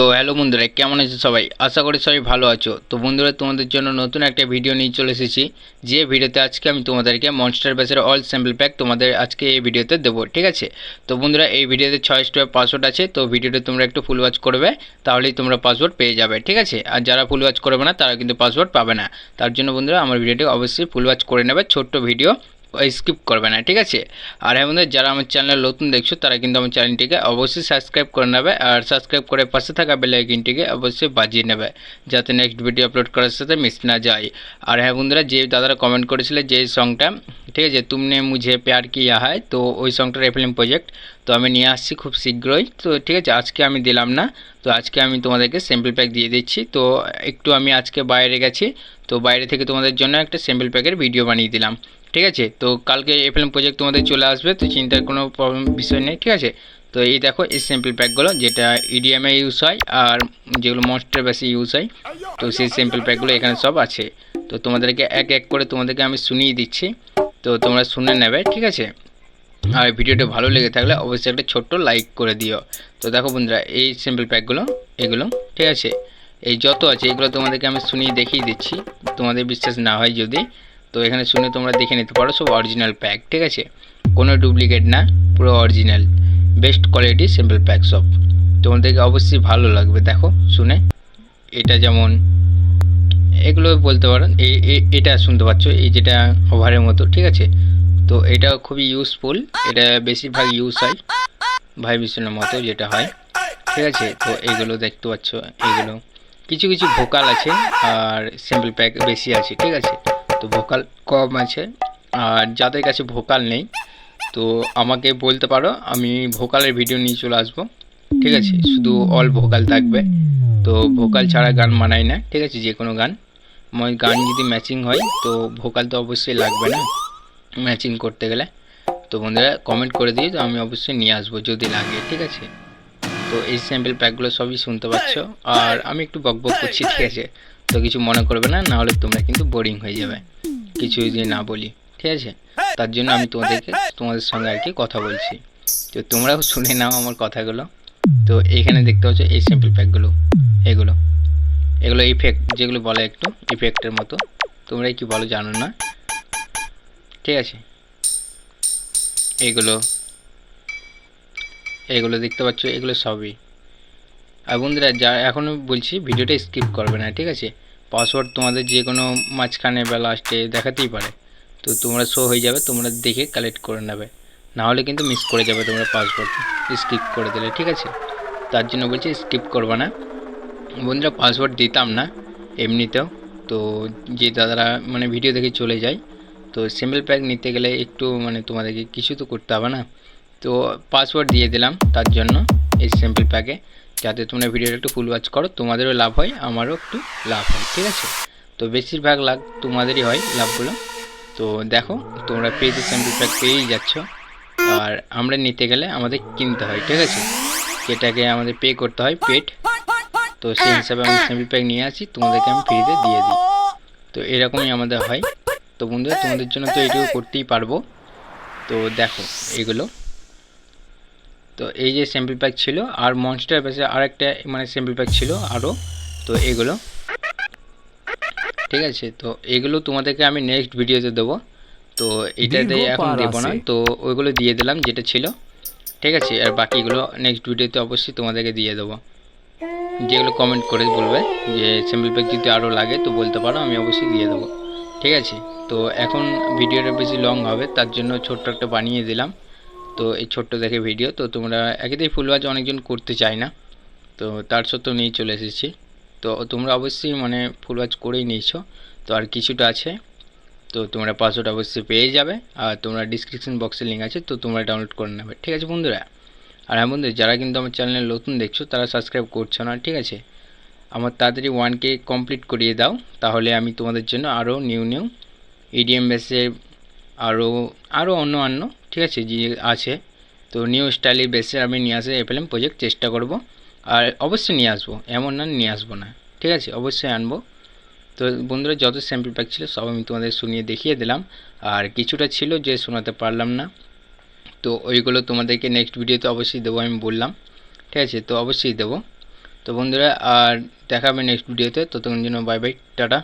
তো হ্যালো বন্ধুরা, কেমন আছো সবাই? আশা করি সবাই ভালো আছো। তো বন্ধুরা, তোমাদের জন্য নতুন একটা ভিডিও নিয়ে চলে এসেছি। যে ভিডিওতে আজকে আমি তোমাদেরকে মনস্টার ব্যাসের অল স্যাম্পল প্যাক তোমাদের আজকে এই ভিডিওতে দেবো, ঠিক আছে? তো বন্ধুরা, এই ভিডিওতে ছয় স্টেপ পাসওয়ার্ড আছে, তো ভিডিওটা তোমরা একটু ফুল ওয়াচ করবে, তাহলেই তোমরা পাসওয়ার্ড পেয়ে যাবে, ঠিক আছে? আর যারা ফুল ওয়াচ করবে না, তারা কিন্তু পাসওয়ার্ড পাবে না। তার জন্য বন্ধুরা, আমার ভিডিওটি অবশ্যই ফুল ওয়াচ করে নেবে, ছোট্ট ভিডিও স্কিপ করবে না, ঠিক আছে? আর হ্যাঁ যারা আমার চ্যানেল নতুন দেখছ, তারা কিন্তু আমার চ্যানেলটিকে অবশ্যই সাবস্ক্রাইব করে নেবে আর সাবস্ক্রাইব করে পাশে থাকা বেল আইকনটিকে অবশ্যই বাজিয়ে নেবে, যাতে নেক্সট ভিডিও আপলোড করার সাথে মিস না যায়। আর হ্যাঁ বন্ধুরা, যে দাদারা কমেন্ট করেছিলে যে সংটা ঠিক আছে, তুমনে মুঝে প্যার কিয়া হয় তো ওই সংটার এফিল্ম প্রজেক্ট তো আমি নিয়ে আসছি খুব শীঘ্রই। তো ঠিক আছে, আজকে আমি দিলাম না, তো আজকে আমি তোমাদেরকে স্যাম্পল প্যাক দিয়ে দিচ্ছি। তো একটু আমি আজকে বাইরে গেছি, তো বাইরে থেকে তোমাদের জন্য একটা স্যাম্পল প্যাকের ভিডিও বানিয়ে দিলাম। ঠিক আছে? তো কালকে এফএলএম প্রজেক্ট তোমাদের চলে আসবে, তো চিন্তার কোনো প্রবলেম বিষয় নেই, ঠিক আছে? তো এই দেখো, এই স্যাম্পল প্যাকগুলো যেটা ইডিএমে ইউজ হয় আর যেগুলো মনস্টার বেশি ইউজ হয়, তো সেই স্যাম্পল প্যাকগুলো এখানে সব আছে। তো তোমাদেরকে এক এক করে তোমাদেরকে আমি শুনিয়ে দিচ্ছি, তো তোমরা শুনে নেবে, ঠিক আছে? আর ভিডিওটা ভালো লেগে থাকলে অবশ্যই একটা ছোট্ট লাইক করে দিও। তো দেখো বন্ধুরা, এই স্যাম্পল প্যাকগুলো এগুলো, ঠিক আছে? এই যত আছে, এগুলো তোমাদেরকে আমি শুনিয়ে দেখিয়ে দিচ্ছি, তোমাদের বিশ্বাস না হয় যদি। তো এখানে শুনে তোমরা দেখে নিতে পারো সব অরিজিনাল প্যাক ঠিক আছে? কোনো ডুপ্লিকেট না, পুরো original best quality simple pack সব তোমাদেরকে অবশ্যই ভালো লাগবে, দেখো, শুনে। এটা যেমন, এগুলো বলতে পারো এটা শুনতে পাচ্ছ, এই যেটা ওভারের মতো, ঠিক আছে? তো এটা খুবই ইউজফুল এটা বেশিরভাগ ইউজ হয় ভাই ভাইব্রেশনের মতো যেটা হয়, ঠিক আছে? তো এগুলো দেখতে পাচ্ছ, এগুলো। কিছু কিছু ভোকাল আছে, আর সিম্পল প্যাক বেশি আছে, ঠিক আছে? তো ভোকাল কম আছে, আর যাদের কাছে ভোকাল নেই, তো আমাকে বলতে পারো, আমি ভোকালের ভিডিও নিয়ে চলে আসব, ঠিক আছে? শুধু অল ভোকাল থাকবে, তো ভোকাল ছাড়া গান মানাই না, ঠিক আছে? যে কোনো গান। মই গান যদি ম্যাচিং হয়, তো ভোকাল তো অবশ্যই লাগবে না ম্যাচিং করতে গেলে। তো বন্ধুরা কমেন্ট করে দিয়ে তো আমি অবশ্যই নিয়ে আসব, যদি লাগে, ঠিক আছে? তো এই স্যাম্পল প্যাকগুলো সবই শুনতে পাচ্ছ, আর আমি একটু বক বক করছি, ঠিক আছে? তো কিছু মনে করবে না নাহলে তোমরা কিন্তু বোরিং হয়ে যাবে। কিছু যদি না বলি ঠিক আছে? তার জন্য আমি তোমাদেরকে তোমাদের সঙ্গে আর কি কথা বলছি। তো তোমরাও শুনে নাও আমার কথাগুলো। তো এখানে দেখতে পাচ্ছ এই স্যাম্পল প্যাকগুলো এগুলো। এগুলো ইফেক্ট যেগুলো বলে একটু ইফেক্টের মতো। তোমরা কি বলো জানো না? ঠিক আছে? এগুলো এগুলো দেখতে পাচ্ছ এগুলো সবই। আর বন্ধুরা, যা এখনও বলছি, ভিডিওটা স্কিপ করবে না, ঠিক আছে? পাসওয়ার্ড তোমাদের যে কোনো মাঝখানে বা লাস্টে দেখাতেই পারে। তো তোমরা শো হয়ে যাবে, তোমরা দেখে কালেক্ট করে নেবে। নাহলে কিন্তু মিস করে যাবে তোমরা পাসওয়ার্ড স্কিপ করে দিলে, ঠিক আছে? তার জন্য বলছি স্কিপ করবে না। বন্ধুরা পাসওয়ার্ড দিতাম না এমনিতেও। তো যে দাদারা মানে ভিডিও দেখে চলে যায়, তো সিম্পল প্যাক নিতে গেলে একটু মানে তোমাদেরকে কিছু তো করতে হবে না। তো পাসওয়ার্ড দিয়ে দিলাম তার জন্য এই সিম্পল প্যাকে যাতে তোমরা ভিডিওটা একটু ফুল ওয়াচ করো, তোমাদেরও লাভ হয়, আমারও একটু লাভ হয়, ঠিক আছে? তো বেশিরভাগ লাভ তোমাদেরই হয় লাভগুলো। তো দেখো, তোমরা পেজে স্যাম্পল প্যাক পেয়েই যাচ্ছ। আর আমরা নিতে গেলে আমাদের কিনতে হয়, ঠিক আছে? যেটাকে আমাদের পে করতে হয় পেড তো সেই হিসাবে আমি স্যাম্পল প্যাক নিয়ে আসি, তোমাদেরকে আমি ফ্রিতে দিয়ে দিই। তো এরকমই আমাদের হয়। তো বন্ধুরা, তোমাদের জন্য তো এটুকু করতেই পারব। তো দেখো, এগুলো তো এই যে স্যাম্পল প্যাক ছিল আর মনস্টার বেসে আরেকটা মানে স্যাম্পল প্যাক ছিল আরও তো এগুলো। ঠিক আছে তো এগুলো তোমাদেরকে আমি নেক্সট ভিডিওতে দেবো। তো এটাতে এখন দেবো না তো ওইগুলো দিয়ে দিলাম যেটা ছিল। ঠিক আছে আর বাকিগুলো নেক্সট ভিডিওতে অবশ্যই তোমাদেরকে দিয়ে দেবো। যেগুলো কমেন্ট করে বলবে যে স্যাম্পল প্যাক যদি আরও লাগে তো বলতে পারো আমি অবশ্যই দিয়ে দেবো। ঠিক আছে তো এখন ভিডিওটা বেশি লং হবে তার জন্য ছোট্ট একটা বানিয়ে দিলাম। তো এই ছোট্ট দেখে ভিডিও তো তোমরা একেতেই ফুল ওয়াচ অনেকজন করতে চায় না। তো তার সত্ত্বেও নিয়ে চলে এসেছি। তো তোমরা অবশ্যই মানে ফুল ওয়াচ করেই নিয়েছো। তো আর কিছুটা আছে। তো তোমরা পাসওয়ার্ড অবশ্যই পেয়ে যাবে। আর তোমরা ডিসক্রিপশন বক্সে লিঙ্ক আছে, তো তোমরা ডাউনলোড করে নেবে। ঠিক আছে বন্ধুরা? আর হ্যাঁ বন্ধু যারা কিন্তু আমার চ্যানেলে নতুন দেখছ, তারা সাবস্ক্রাইব করছ না, ঠিক আছে? আমার তাড়াতাড়ি ওয়ান কে কমপ্লিট করিয়ে দাও। তাহলে আমি তোমাদের জন্য আরও নিউ নিউ ইডিএম বেসে আরও আরও অন্য অন্য ঠিক আছে, যে আছে। তো নিউ স্টাইলের বেসে আমি নিয়ে আসে এফএলএম প্রজেক্ট চেষ্টা করব। আর অবশ্যই নিয়ে আসব, এমন না নিয়ে আসব না, ঠিক আছে? অবশ্যই আনব। তো বন্ধুরা, যত স্যাম্পল প্যাক ছিল, সব আমি তোমাদের শুনিয়ে দেখিয়ে দিলাম। আর কিছুটা ছিল যে শোনাতে পারলাম না। তো ওইগুলো তোমাদেরকে নেক্সট ভিডিওতে অবশ্যই দেবো, আমি বললাম। ঠিক আছে? তো অবশ্যই দেবো। তো বন্ধুরা, আর দেখাবে নেক্সট ভিডিওতে ততক্ষণ জন্য বাই বাই টাটা।